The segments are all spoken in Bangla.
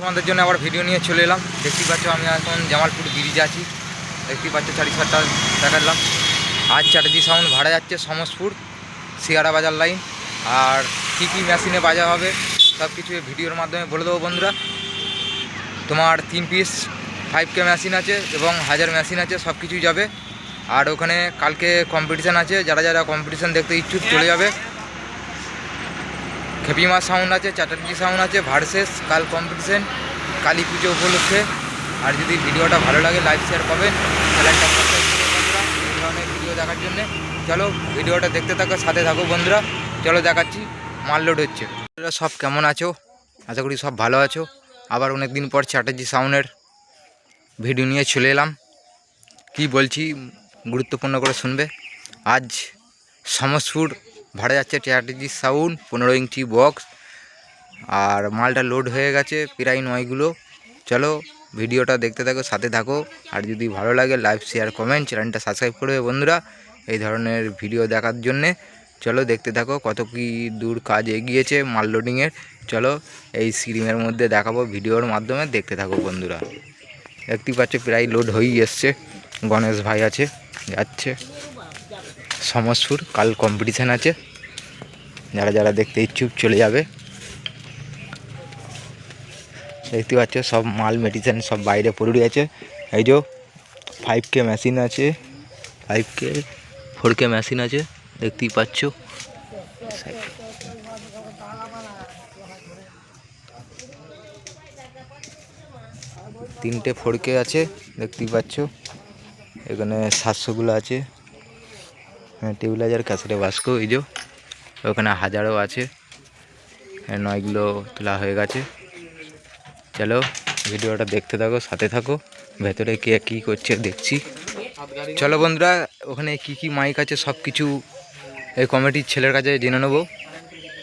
তোমাদের জন্য আবার ভিডিও নিয়ে চলে এলাম। দেখতেই পাচ্ছ আমি এখন জামালপুর ব্রিজে আছি। দেখতেই পাচ্ছ চারি সাতটা দেখালাম। আজ চ্যাটার্জি সাউন্ড ভাড়া যাচ্ছে সমসপুর শিয়ারা বাজার লাইন আর কী কী মেশিনে বাজা হবে সব কিছু ভিডিওর মাধ্যমে বলে দেবো বন্ধুরা। তোমার তিন পিস ফাইভ কে মেশিন আছে এবং হাজার মেশিন আছে সব কিছুই যাবে। আর ওখানে কালকে কম্পিটিশান আছে, যারা যারা কম্পিটিশান দেখতে ইচ্ছুক চলে যাবে। খেপিমা সাউন্ড আছে, চ্যাটার্জি সাউন্ড আছে ভার্সেস কাল কম্পিটিশন কালী পুজো উপলক্ষে। আর যদি ভিডিওটা ভালো লাগে লাইক শেয়ার পাবেন চ্যানেলটা এই ধরনের ভিডিও দেখার জন্যে। চলো, ভিডিওটা দেখতে থাকো, সাথে থাকো বন্ধুরা। চলো দেখাচ্ছি, মাল লোড হচ্ছে। সব কেমন আছো? আশা করি সব ভালো আছো। আবার অনেক দিন পর চ্যাটার্জি সাউন্ডের ভিডিও নিয়ে চলে এলাম। কি বলছি, গুরুত্বপূর্ণ করে শুনবে? আজ সমসপুর ভাড়া যাচ্ছে চ্যাটার্জি সাউন্ড, পনেরো ইঞ্চি বক্স, আর মালটা লোড হয়ে গেছে প্রায় নয়গুলো। চলো ভিডিওটা দেখতে থাকো, সাথে থাকো। আর যদি ভালো লাগে লাইভ শেয়ার কমেন্ট চ্যানেলটা সাবস্ক্রাইব করবে বন্ধুরা এই ধরনের ভিডিও দেখার জন্যে। চলো দেখতে থাকো কত কি দূর কাজ এগিয়েছে মাল লোডিংয়ের। চলো এই স্ক্রিনের মধ্যে দেখাবো ভিডিওর মাধ্যমে, দেখতে থাকো বন্ধুরা। দেখতেই পাচ্ছ প্রায় লোড হয়েই এসছে। গণেশ ভাই আছে, যাচ্ছে। সমসপুর কাল কম্পিটিশান আছে। যারা যারা দেখতে ইচ্ছুক চলে যাবে। দেখতে পাচ্ছ, সব মাল মেডিসিন সব বাইরে পড়ে আছে। এই যে ফাইভ কে মেশিন আছে five K four K machine আছে, দেখতেই পাচ্ছ। তিনটে ফোর কে আছে, দেখতেই পাচ্ছ। এখানে সাতশোগুলো আছে। হ্যাঁ টেবিলাইজার ক্যাসেটে বাস্কো এই যে ওখানে হাজারও আছে। হ্যাঁ, নয়গুলো তোলা হয়ে গেছে। চলো ভিডিওটা দেখতে থাকো সাথে থাকো ভেতরে কে কী করছে দেখছি। চলো বন্ধুরা ওখানে কি কি মাইক আছে সব কিছু এই কমিটির ছেলের কাছে জেনে নেব।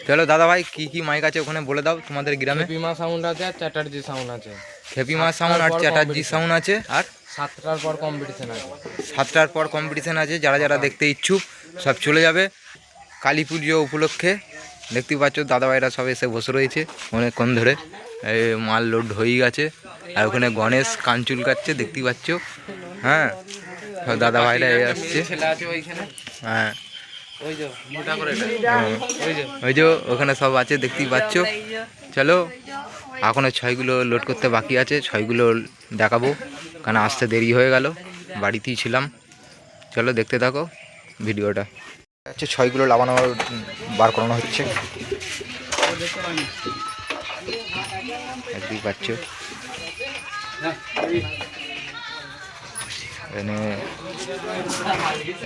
চলো দাদা ভাই কি কি মাইক আছে ওখানে বলে দাও তোমাদের গ্রামে। বিমা সাউন্ড আছে আর চ্যাটার্জি সাউন্ড আছে। খেপিমা সাউন্ড আর চ্যাটার্জি সাউন্ড আছে আর সাতটার পর কম্পিটিশন আছে। সাতটার পর কম্পিটিশান আছে যারা যারা দেখতে ইচ্ছুক সব চলে যাবে। কালী পুজো উপলক্ষে দেখতেই পাচ্ছ দাদাভাইরা সব এসে বসে রয়েছে অনেকক্ষণ ধরে। মাল লোড হয়েই গেছে। আর ওখানে গণেশ কান চুলকাচ্ছে দেখতেই পাচ্ছ। হ্যাঁ সব দাদাভাইরা এই আসছে। হ্যাঁ হ্যাঁ। ওই যে ওখানে সব আছে দেখতেই পাচ্ছ। চলো এখনও ছয়গুলো লোড করতে বাকি আছে ছয়গুলো দেখাবো। কারণ আসতে দেরি হয়ে গেল বাড়িতেই ছিলাম। চলো দেখতে থাকো ভিডিওটা। হচ্ছে ছয়গুলো লাগানো বার করানো হচ্ছে। দেখতেই পাচ্ছ। এখানে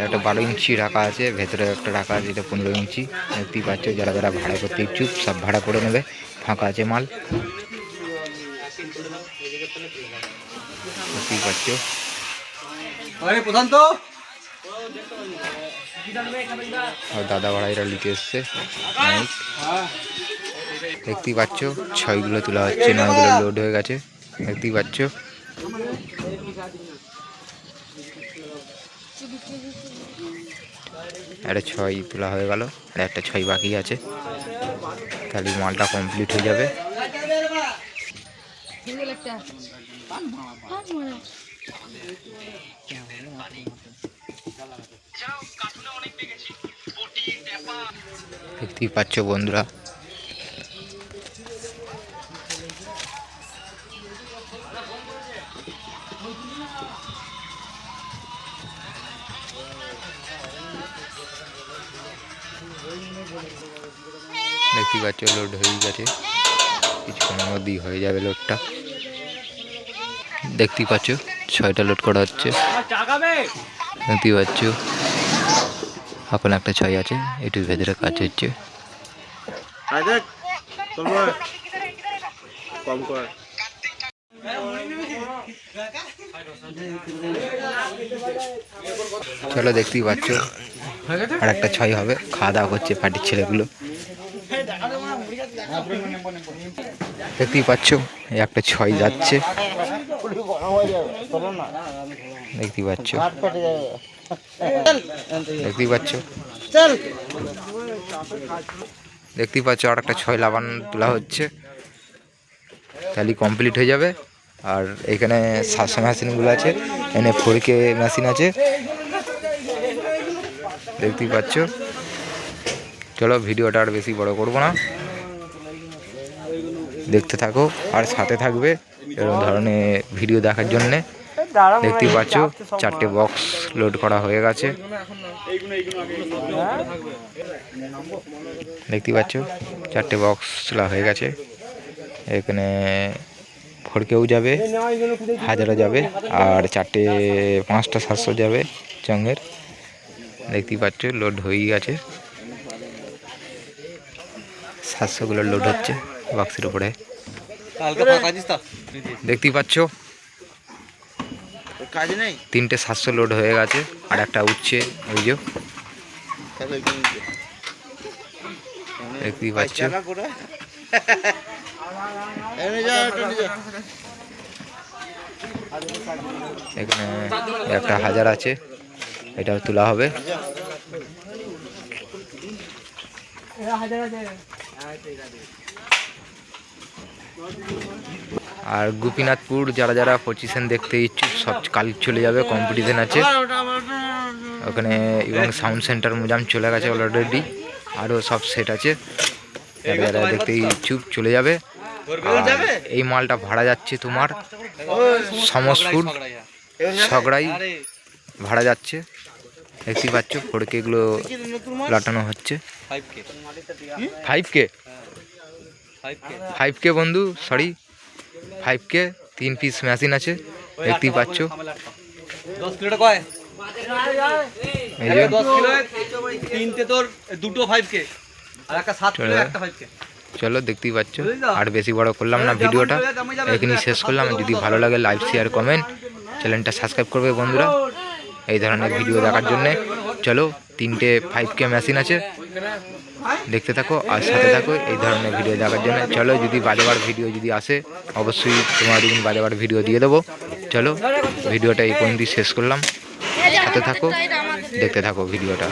একটা বারো ইঞ্চি রাখা আছে ভেতরে একটা রাখা আছে এটা পনেরো ইঞ্চি। দেখতেই পাচ্ছ যারা যারা ভাড়া করতে ইচ্ছুক সব ভাড়া করে নেবে। ফাঁকা আছে মাল। দেখতেই পাচ্ছ আর দাদা ভাড়াইরা লিখে এসছে। দেখতেই পাচ্ছ ছয়গুলো তোলা হচ্ছে নয়গুলো লোড হয়ে গেছে। দেখতেই পাচ্ছ। একটা ছয় তোলা হয়ে গেল আর একটা ছয় বাকি আছে। তাহলে মালটা কমপ্লিট হয়ে যাবে। দেখতেই পাচ্ছ বন্ধুরা। দেখতেই পাচ্ছ লোড হয়ে গেছে। কিছুক্ষণের মধ্যেই হয়ে যাবে লোডটা দেখতেই পাচ্ছ, ছয়টা লোড করা হচ্ছে। দেখতেই পাচ্ছ, এখন একটা ছয় আছে একটু ভেতরে কাজ হচ্ছে। চলো দেখতেই পাচ্ছ, আর একটা ছয় হবে, খাওয়া দাওয়া করছে পার্টির ছেলেগুলো। দেখতেই পাচ্ছ একটা ছয় যাচ্ছে। দেখতেই পাচ্ছ। দেখতেই পাচ্ছ। দেখতেই পাচ্ছ আর একটা ছয় লাগান তোলা হচ্ছে। তাহলে কমপ্লিট হয়ে যাবে। আর এখানে সাতশো মেশিনগুলো আছে। এখানে ফোর কে মেশিন আছে। দেখতেই পাচ্ছ। চলো ভিডিওটা আর বেশি বড় করব না। দেখতে থাকো। আর সাথে থাকবে এরকম ধরনের ভিডিও দেখার জন্যে দেখতেই পাচ্ছ, চারটে বক্স লোড করা হয়ে গেছে। দেখতে পাচ্ছ, চারটে বক্স তোলা হয়ে গেছে। এখানে ফড়কেও যাবে, হাজারও যাবে, আর চারটে পাঁচটা সাতশো যাবে চঙের দেখতেই পাচ্ছ লোড হয়েই গেছে। সাতশোগুলো লোড হচ্ছে বক্সের উপরে। দেখতেই পাচ্ছ? কাজ নেই? তিনটে সাতশো লোড হয়ে গেছে আর একটা উঠছে ওই যে। তাহলে দেখতেই পাচ্ছ? এটা এখানে একটা হাজার আছে এটাও তোলা হবে। আর গোপীনাথপুর যারা যারা পজিশন দেখতে ইচ্ছুক সব কাল চলে যাবে কম্পিটিশন আছে। ওখানে এবং সাউন্ড সেন্টার মোজাম চলে গেছে অলরেডি আরও সব সেট আছে। যারা যারা দেখতে ইচ্ছুক চলে যাবে। এই মালটা ভাড়া যাচ্ছে তোমার সমসপুর ছগড়াই ভাড়া যাচ্ছে। দেখতেই পাচ্ছ ফোরকে এগুলো লাটানো হচ্ছে। ফাইভ কে ফাইভ কে বন্ধু সরি ফাইভ কে তিন পিস মেশিন আছে দেখতেই পাচ্ছ। দশ কিলোটা কয়? ফাইভ কে ফাইভ কে চলো। দেখতেই পাচ্ছ। আর বেশি বড় করলাম না ভিডিওটা। এখানেই শেষ করলাম। যদি ভালো লাগে লাইক শেয়ার কমেন্ট চ্যানেলটা সাবস্ক্রাইব করবে বন্ধুরা। এই ধরনের ভিডিও দেখার জন্যে। চলো তিনটে ফাইভ কে মেশিন আছে। দেখতে থাকো আর সাথে থাকো, এই ধরনের ভিডিও দেখার জন্য। চলো, যদি বাজেবার ভিডিও যদি আসে, অবশ্যই তোমার দিন বাজাবার ভিডিও দিয়ে দেবো। চলো ভিডিওটা এই পর্যন্ত শেষ করলাম। সাথে থাকো, দেখতে থাকো ভিডিওটা